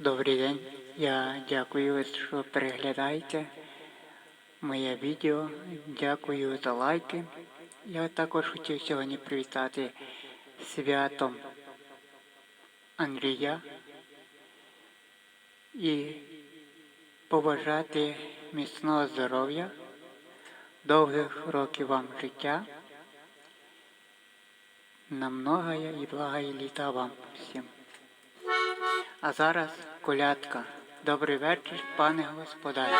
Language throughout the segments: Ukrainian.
Добрий день. Я дякую, що переглядаєте моє відео. Дякую за лайки. Я також хотів сьогодні привітати святом Андрія і побажати міцного здоров'я, довгих років вам життя, на многое і благої літа вам всім. А зараз колядка. Добрий вечір, пане господарю.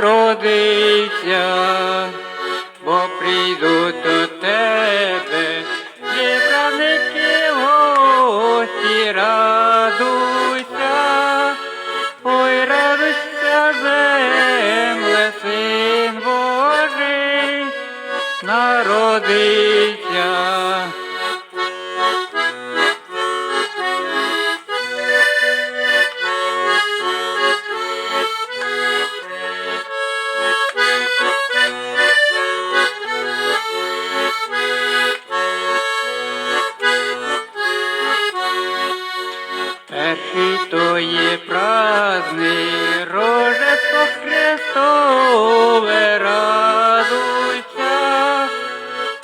Народився бо прийдуть до тебе, зібраники гості, радуйся, ой, радуйся, земле, син Божий, народився. То є праздник, Рождество Христове, радуйся,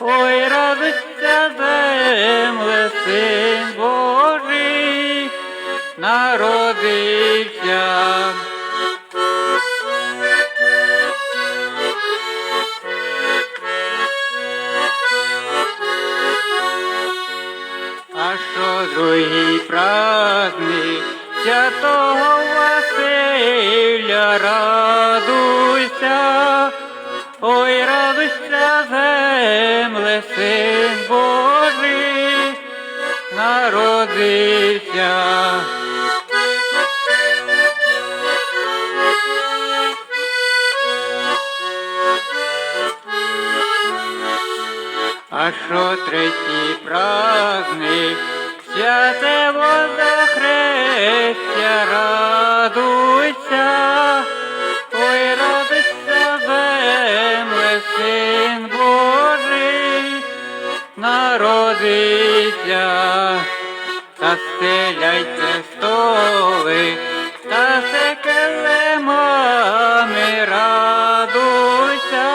ой, радуйся, земле, син Божий, народився. А що другий праздник святого Василя, радуйся, ой, радуйся, земле, син Божий, народився. А що третій праздник, святе водохрестя, радуйся, ой, радуйся, земле, син Божий, народився, та стеляйте столи, та се килимами, радуйся,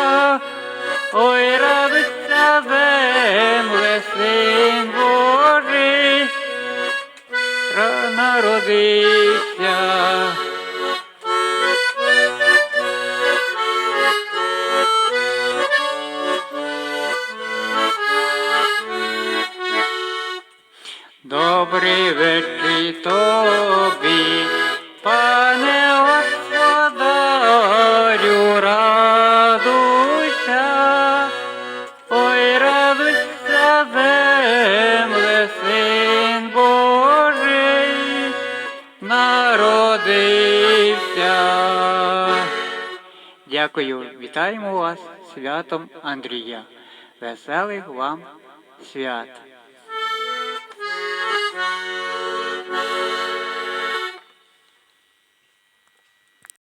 Ой, радуйся, земле, син народився. Добрий вечір тобі, пане господарю, радуйся, ой, радуйся, земле, народився. Дякую, вітаємо вас святом Андрія. Веселих вам свят!